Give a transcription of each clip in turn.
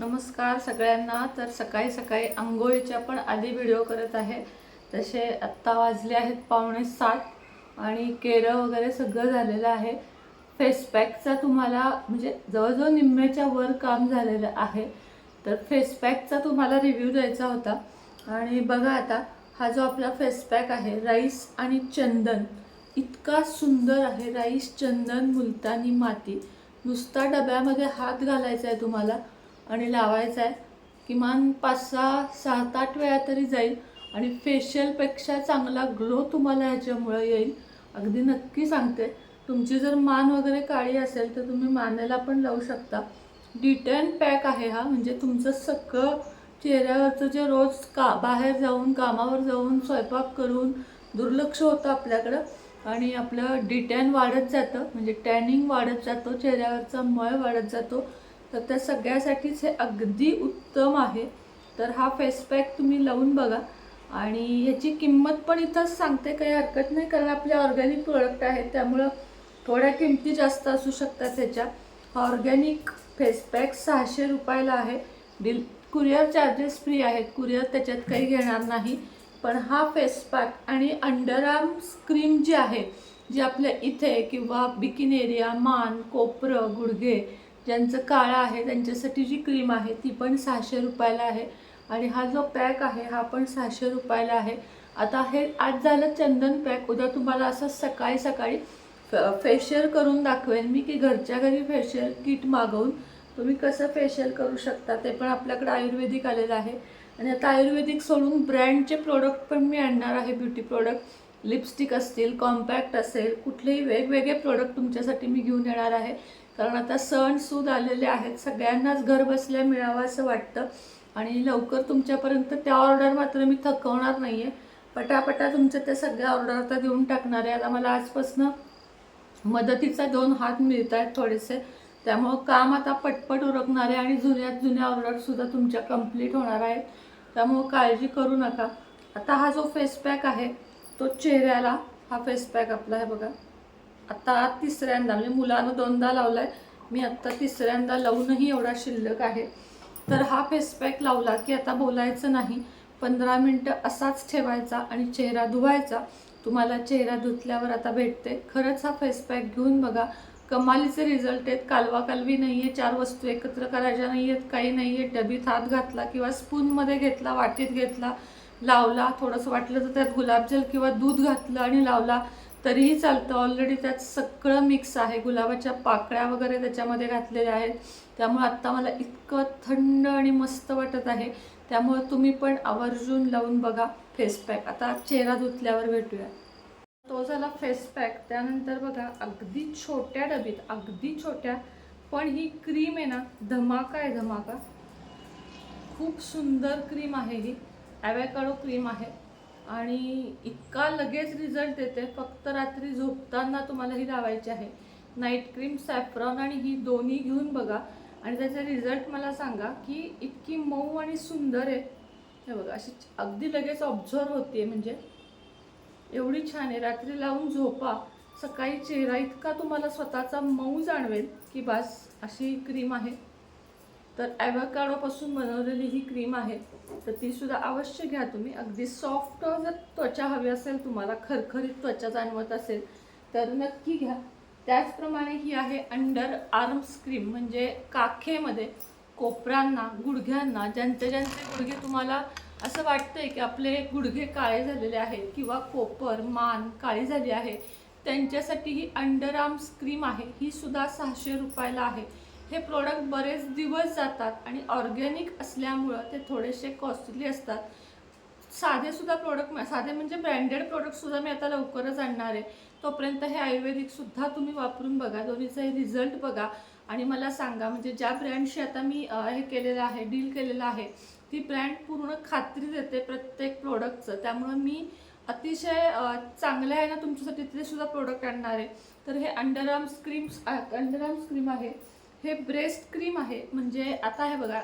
नमस्कार सगळ्यांना. तर सकाळी सकाळी आंघोळीच्या पण आधी व्हिडिओ करत आहे. तसे आत्ता वाजले आहेत पावणे सात आणि केरं वगैरे सगळं झालेलं आहे. फेस पॅकचा तुम्हाला म्हणजे जवळजवळ निम्म्याच्या वर काम झालेलं आहे. तर फेस पॅकचा तुम्हाला रिव्ह्यू द्यायचा होता. आणि बघा आता हा जो आपला फेस पॅक आहे राईस आणि चंदन. इतका सुंदर आहे राईस चंदन मुलतानी माती. नुसता डब्यामध्ये हात घालायचा आहे तुम्हाला. आणि लावायचा आहे. किमान पाच सहा सात आठ वेळा तरी जाईल. आणि फेशियलपेक्षा चांगला ग्लो तुम्हाला ह्याच्यामुळं येईल. अगदी नक्की सांगते. तुमची जर मान वगैरे काळी असेल तर तुम्ही मानेला पण लावू शकता. डिटेन पॅक आहे हा. म्हणजे तुमचं सगळं चेहऱ्यावरचं जे रोज का बाहेर जाऊन कामावर जाऊन स्वयंपाक करून दुर्लक्ष होतं आपल्याकडं. आणि आपलं डिटॅन वाढत जातं. म्हणजे टॅनिंग वाढत जातो चेहऱ्यावरचा मळ वाढत जातो. तर त्या सगळ्यासाठीच हे अगदी उत्तम आहे. तर हा फेस पॅक तुम्ही लावून बघा. आणि ह्याची किंमत पण इथंच सांगते काही हरकत नाही कारण आपले ऑर्गॅनिक प्रोडक्ट आहेत त्यामुळं थोड्या किमती जास्त असू शकतात ह्याच्या ऑर्गॅनिक फेस पॅक सहाशे रुपयाला आहे. डिल कुरिअर चार्जेस फ्री आहेत. कुरिअर त्याच्यात काही घेणार नाही. पण हा फेस पॅक आणि अंडरआर्म क्रीम जी आहे जी आपल्या इथे किंवा बिकिन एरिया मान कोपरं गुडघे ज्यांचं काळं आहे त्यांच्यासाठी जी क्रीम आहे ती पण सहाशे रुपयाला आहे. आणि हा जो पॅक आहे हा पण सहाशे रुपयाला आहे. आता हे आज झालं चंदन पॅक. उद्या तुम्हाला असं सकाळी सकाळी फेशियल करून दाखवेन मी की घरच्या घरी फेशियल किट मागवून तुम्ही कसं फेशियल करू शकता ते पण आपल्याकडे आयुर्वेदिक आलेलं आहे. आणि आता आयुर्वेदिक सोडून ब्रँडचे प्रोडक्ट पण मी आणणार आहे. ब्युटी प्रोडक्ट लिपस्टिक असतील कॉम्पॅक्ट असेल कुठलेही वेगवेगळे प्रोडक्ट तुमच्यासाठी मी घेऊन येणार आहे. कारण आता सणसूद आलेले आहेत सगळ्यांनाच घर बसल्या मिळावं असं वाटतं. आणि लवकर तुमच्यापर्यंत त्या ऑर्डर मात्र मी थकवणार नाही आहे पटापटा तुमच्या त्या सगळ्या ऑर्डर आता देऊन टाकणार आहे. आता मला आजपासनं मदतीचा दोन हात मिळत आहेत थोडेसे. त्यामुळं काम आता पटपट उरकणार आहे आणि जुन्यात जुन्या ऑर्डरसुद्धा तुमच्या कंप्लीट होणार आहेत. त्यामुळं काळजी करू नका. आता हा जो फेस पॅक आहे तो चेहऱ्याला हा फेस पॅक आपला आहे बघा. आता तिसऱ्यांदा म्हणजे मुलानं दोनदा लावला आहे मी आत्ता तिसऱ्यांदा लावूनही एवढा शिल्लक आहे. तर हा फेसपॅक लावला की आता बोलायचं नाही. पंधरा मिनटं असाच ठेवायचा आणि चेहरा धुवायचा. तुम्हाला चेहरा धुतल्यावर आता भेटते. खरंच हा फेस पॅक घेऊन बघा. कमालीचे रिझल्ट आहेत. कालवा कालवी नाही आहे चार वस्तू एकत्र करायच्या नाही आहेत काही नाही आहे डबीत हात घातला किंवा स्पूनमध्ये घेतला वाटीत घेतला लावला. थोडंसं वाटलं तर त्यात गुलाबजल किंवा दूध घातलं आणि लावला. तरीही चालतं. ऑलरेडी त्यात सगळं मिक्स आहे. गुलाबाच्या पाकळ्या वगैरे त्याच्यामध्ये घातलेल्या आहेत. त्यामुळं आत्ता मला इतकं थंड आणि मस्त वाटत आहे. त्यामुळं तुम्ही पण आवर्जून लावून बघा फेस पॅक आता चेहरा धुतल्यावर भेटूया. तो झाला फेस पॅक त्यानंतर बघा अगदी छोट्या डबीत अगदी छोट्या पण ही क्रीम आहे ना धमाका आहे धमाका. खूप सुंदर क्रीम आहे ही. ॲवॅकाडो क्रीम आहे. आणि इतका लगेच रिझल्ट येते फक्त रात्री झोपताना तुम्हाला ही लावायची आहे. नाईट क्रीम सॅफ्रॉन आणि ही दोन्ही घेऊन बघा. आणि त्याचा रिझल्ट मला सांगा की इतकी मऊ आणि सुंदर आहे. हे बघा अशी अगदी लगेच ऑब्झर्व होते म्हणजे. एवढी छान आहे. रात्री लावून झोपा. सकाळी चेहरा इतका तुम्हाला स्वतःचा मऊ जाणवेल की बस अशी क्रीम आहे. तर ॲव्हॅकाडोपासून बनवलेली ही क्रीम आहे तर ती सुद्धा अवश्य घ्या तुम्ही. अगदी सॉफ्ट जर त्वचा हवी असेल तुम्हाला खरखरीत त्वचा जाणवत असेल तर नक्की घ्या. त्याचप्रमाणे ही आहे अंडर आर्म्स क्रीम म्हणजे काखेमध्ये कोपरांना गुडघ्यांना ज्यांचे ज्यांचे गुडघे तुम्हाला असं वाटतंय की आपले गुडघे काळे झालेले आहेत किंवा कोपर मान काळी झाली आहे त्यांच्यासाठी ही अंडर आर्म्स क्रीम आहे. ही सुद्धा सहाशे रुपयाला आहे. हे प्रोडक्ट बरेच दिवस जातात आणि ऑर्गॅनिक असल्यामुळं ते थोडेसे कॉस्टली असतात. साधेसुद्धा प्रोडक्ट साधे म्हणजे ब्रँडेड प्रोडक्टसुद्धा मी आता लवकरच आणणार आहे. तोपर्यंत हे आयुर्वेदिकसुद्धा तुम्ही वापरून बघा. दोन्हीचाही रिझल्ट बघा. आणि मला सांगा म्हणजे ज्या ब्रँडशी आता मी हे केलेलं आहे डील केलेलं आहे ती ब्रँड पूर्ण खात्री देते प्रत्येक प्रोडक्टचं त्यामुळं मी अतिशय चांगलं आहे ना तुमच्यासाठी ते सुद्धा प्रोडक्ट आणणार आहे. तर हे अंडरआर्म्स क्रीम्स अंडरआर्म्स क्रीम आहे. हे ब्रेस्ट क्रीम आहे. म्हणजे आता हे बघा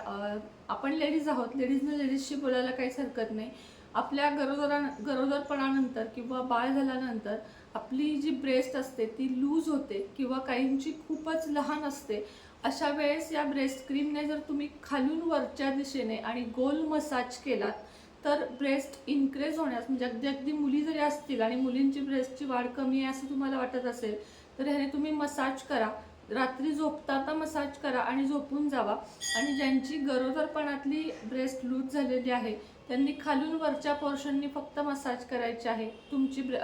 आपण लेडीज आहोत लेडीजनं लेडीजशी बोलायला काहीच हरकत नाही. आपल्या गरोदरा गरोदरपणानंतर किंवा बाळ झाल्यानंतर आपली जी ब्रेस्ट असते ती लूज होते किंवा काहींची खूपच लहान असते. अशा वेळेस या ब्रेस्ट क्रीमने जर तुम्ही खालून वरच्या दिशेने आणि गोल मसाज केलात तर ब्रेस्ट इन्क्रीज होण्यास म्हणजे अगदी अगदी मुली जरी असतील आणि मुलींची ब्रेस्टची वाढ कमी आहे असं तुम्हाला वाटत असेल तर ह्याने तुम्ही मसाज करा. रात्री झोपताना मसाज करा आणि झोपून जावा. आणि ज्यांची गरोदरपणातली ब्रेस्ट लूज झालेली आहे त्यांनी खालून वरच्या पोर्शननी फक्त मसाज करायची आहे. तुमची ब्र-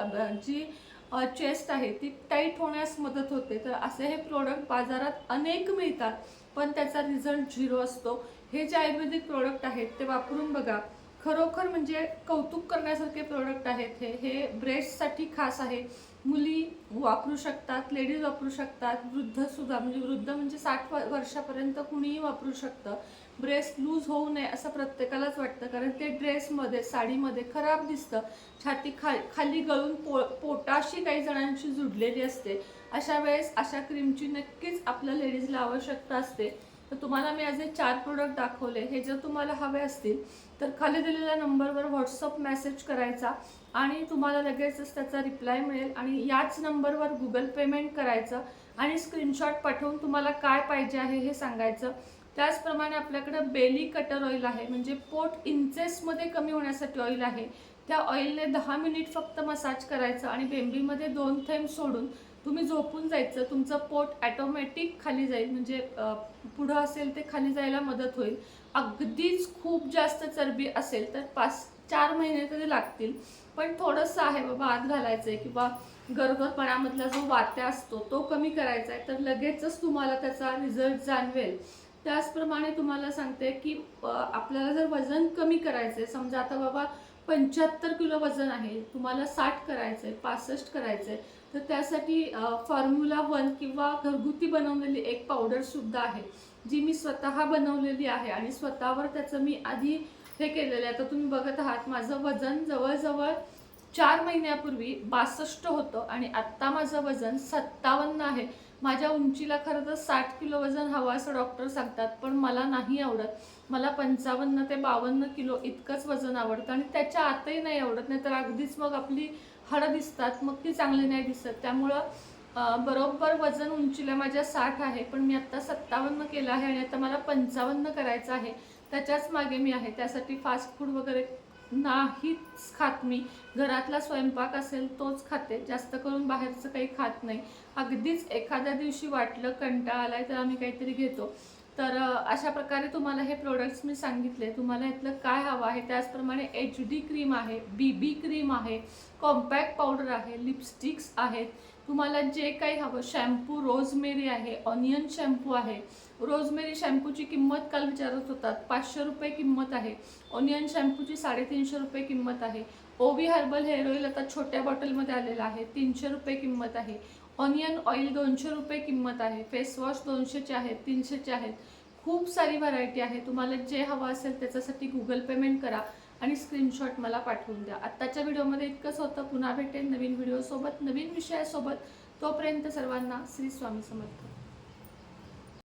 जी चेस्ट आहे ती टाईट होण्यास मदत होते. तर असे हे प्रोडक्ट बाजारात अनेक मिळतात पण त्याचा रिझल्ट झिरो असतो. हे जे आयुर्वेदिक प्रोडक्ट आहेत ते वापरून बघा. खरोखर म्हणजे कौतुक करण्यासारखे प्रोडक्ट आहेत हे. हे ब्रेस्टसाठी खास आहे. मुली वापरू शकतात लेडीज वापरू शकतात वृद्ध सुद्धा म्हणजे वृद्ध म्हणजे साठ व- वर्षापर्यंत कुणीही वापरू शकतं. ब्रेस्ट लूज होऊ नये असं प्रत्येकालाच वाटतं कारण ते ड्रेसमध्ये साडीमध्ये खराब दिसतं. छाती खा खाली गळून पो पोटाशी काही जणांशी जुडलेली असते. अशा वेळेस अशा क्रीमची नक्कीच आपल्या लेडीजला आवश्यकता असते. तर तुम्हाला मी आज हे चार प्रोडक्ट दाखवले. हे जर तुम्हाला हवे असतील तर खाली दिलेल्या नंबरवर व्हॉट्सअप मेसेज करायचा आणि तुम्हाला लगेचच त्याचा रिप्लाय मिळेल आणि याच नंबरवर गुगल पेमेंट करायचं आणि स्क्रीनशॉट पाठवून तुम्हाला काय पाहिजे आहे हे सांगायचं. त्याचप्रमाणे आपल्याकडं बेली कटर ऑइल आहे म्हणजे पोट इंचेसमध्ये कमी होण्यासाठी ऑइल आहे. त्या ऑइलने दहा मिनिट फक्त मसाज करायचं आणि बेंबीमध्ये दोन थेंब सोडून तुम्ही झोपून जायचं तुमचं पोट ॲटोमॅटिक खाली जाईल. म्हणजे पुढं असेल ते खाली जायला मदत होईल. अगदीच खूप जास्त चरबी असेल तर पाच चार महिने तरी लागतील. पण थोडंसं आहे बाबा आत घालायचं आहे किंवा गरोदरपणामधला जो वात्या असतो तो कमी करायचा आहे तर लगेचच तुम्हाला त्याचा रिझल्ट जाणवेल. त्याचप्रमाणे तुम्हाला सांगते की आपल्याला जर वजन कमी करायचं आहे समजा आता बाबा पंच्याहत्तर किलो वजन आहे तुम्हाला साठ करायचं आहे पासष्ट करायचं आहे तर त्यासाठी फॉर्म्युला वन किंवा घरगुती बनवलेली एक पावडरसुद्धा आहे जी मी स्वतः बनवलेली आहे आणि स्वतःवर त्याचं मी आधी हे केलेलं आहे. आता तुम्ही बघत आहात माझं वजन जवळजवळ चार महिन्यापूर्वी बासष्ट होतं आणि आत्ता माझं वजन सत्तावन्न आहे. माझ्या उंचीला खरं तर साठ किलो वजन हवं असं डॉक्टर सांगतात पण मला नाही आवडत. मला पंचावन्न ते बावन्न किलो इतकंच वजन आवडतं आणि त्याच्या आतही नाही आवडत नाही तर अगदीच मग आपली हाडं दिसतात मग ती चांगली नाही दिसत. त्यामुळं बरोबर वजन उंचीला माझ्या साठ आहे पण मी आत्ता सत्तावन्न केलं आहे आणि आता मला पंचावन्न करायचं आहे. त्याच्याच मागे मी आहे. त्यासाठी फास्ट फूड वगैरे नाहीच खात मी. घरातला स्वयंपाक असेल तोच खाते. जास्त करून बाहेरचं काही खात नाही. अगदीच एखाद्या दिवशी वाटलं कंटाळा आलाय तर आम्ही काहीतरी घेतो. तर अशा प्रकारे तुम्हाला हे प्रोडक्ट्स मी सांगितले. तुम्हाला यातलं काय हवं आहे? त्याचप्रमाणे एच डी क्रीम आहे बी बी क्रीम आहे कॉम्पॅक्ट पावडर आहे लिपस्टिक्स आहेत. तुम्हाला जे काही हवं शॅम्पू रोजमेरी आहे ऑनियन शॅम्पू आहे. रोजमेरी शॅम्पूची किंमत काल विचारत होतात पाचशे रुपये किंमत आहे. ऑनियन शॅम्पूची साडेतीनशे रुपये किंमत आहे. ओवी हर्बल हेअर ऑइल आता छोट्या बॉटलमध्ये आलेलं आहे तीनशे रुपये किंमत आहे. ऑनियन ऑइल दोनशे रुपये किंमत आहे. फेस वॉश दोनशेचे आहेत तीनशेचे आहेत. खूप सारी व्हरायटी आहे. तुम्हाला जे हवं असेल त्याच्यासाठी गुगल पेमेंट करा. आणि स्क्रीनशॉट मला पाठवून द्या. आत्ताच्या व्हिडिओमध्ये इतकंच होतं. पुन्हा भेटेल नवीन व्हिडिओसोबत नवीन विषयासोबत. तोपर्यंत सर्वांना श्री स्वामी समर्थ.